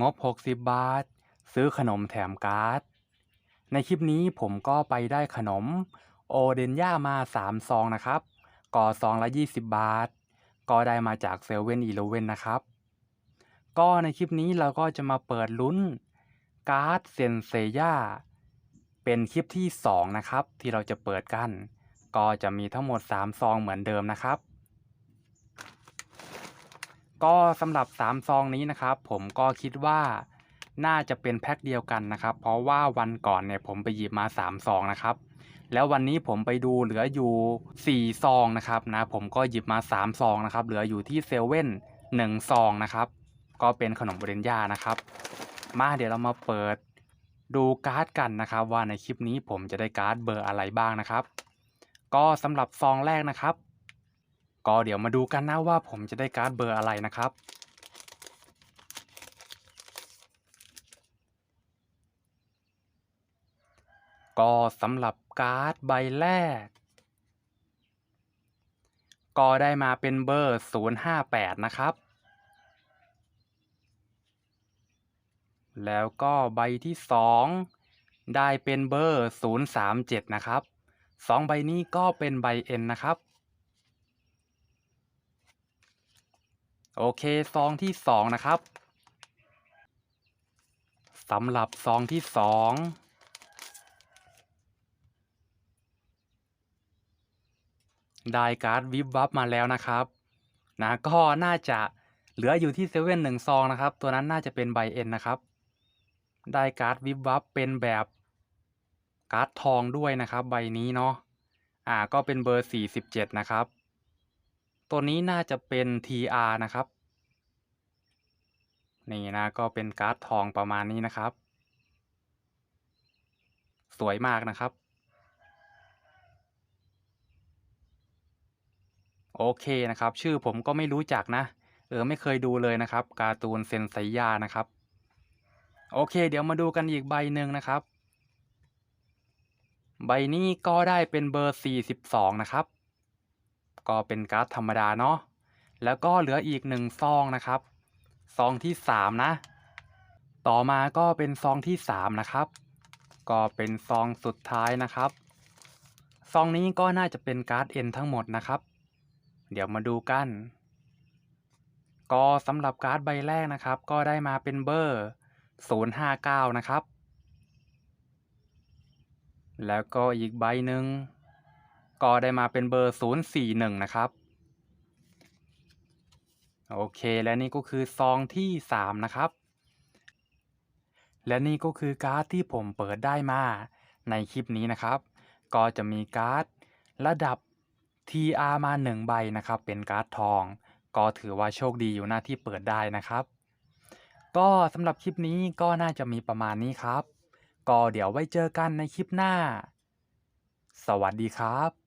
งบ 60 บาท ซื้อขนมแถมการ์ด ในคลิปนี้ผมก็ไปได้ขนมโอเดนย่ามา 3 ซองนะครับก็ซองละ 20 บาท ก็ได้มาจากเซเว่นอีเลเว่นนะครับ ก็ในคลิปนี้เราก็จะมาเปิดลุ้นการ์ดเซนเซย่าเป็นคลิปที่ 2 นะครับ ที่เราจะเปิดกัน ก็จะมีทั้งหมด 3 ซองเหมือนเดิมนะครับ ก็สำหรับ3ซองนี้นะครับผมก็คิดว่าน่าจะเป็นแพ็คเดียวกันนะครับ เพราะว่าวันก่อนเนี่ยผมไปหยิบมา3ซองนะครับ แล้ววันนี้ผมไปดูเหลืออยู่4ซองนะครับนะผมก็หยิบมา3ซองนะครับ เหลืออยู่ที่เซเว่น1ซองนะครับ ก็เป็นขนมบรนย่านะครับ มาเดี๋ยวเรามาเปิดดูการ์ดกันนะครับ ว่าในคลิปนี้ผมจะได้การ์ดเบอร์อะไรบ้างนะครับ ก็สำหรับซองแรกนะครับ ก็เดี๋ยวมาดูกันนะว่าผมจะได้การ์ดเบอร์อะไรนะครับ ก็สำหรับการ์ดใบแรก ก็ได้มาเป็นเบอร์ 058 นะครับ แล้วก็ใบที่ 2 ได้เป็นเบอร์ 037 นะครับ 2 ใบนี้ก็เป็นใบ N นะครับ โอเคซองที่2นะครับสำหรับซองที่2ได้การ์ดวิบวับมาแล้วนะครับนะก็น่าจะเหลืออยู่ที่เซเว่นหนึ่งซองนะครับ ตัวนั้นน่าจะเป็นใบเอ็นนะครับ ได้การ์ดวิบวับเป็นแบบการ์ดทองด้วยนะครับ ใบนี้เนาะอ่าก็เป็นเบอร์สี่สิบเจ็ดนะครับ ตัวนี้น่าจะเป็น TR นะครับ นี่นะก็เป็นการ์ดทองประมาณนี้นะครับ สวยมากนะครับ โอเคนะครับ ชื่อผมก็ไม่รู้จักนะ เออไม่เคยดูเลยนะครับ การ์ตูนเซนไซยานะครับ โอเค เดี๋ยวมาดูกันอีกใบหนึ่งนะครับ ใบนี้ก็ได้เป็นเบอร์ 42 นะครับ ก็เป็นการ์ดธรรมดาเนาะแล้วก็เหลืออีกหนึ่งซองนะครับ ซองที่3นะ ต่อมาก็เป็นซองที่3นะครับ ก็เป็นซองสุดท้ายนะครับ ซองนี้ก็น่าจะเป็นการ์ดเอ็นทั้งหมดนะครับ เดี๋ยวมาดูกัน ก็สำหรับการ์ดใบแรกนะครับ ก็ได้มาเป็นเบอร์ 059 นะครับ แล้วก็อีกใบหนึ่ง ก็ได้มาเป็นเบอร์ 041 นะครับ โอเคและนี่ก็คือซองที่ 3 นะครับ และนี่ก็คือการ์ดที่ผมเปิดได้มาในคลิปนี้นะครับ ก็จะมีการ์ดระดับ TR มา 1 ใบนะครับ เป็นการ์ดทอง ก็ถือว่าโชคดีอยู่หน้าที่เปิดได้นะครับ ก็สำหรับคลิปนี้ก็น่าจะมีประมาณนี้ครับ ก็เดี๋ยวไว้เจอกันในคลิปหน้า สวัสดีครับ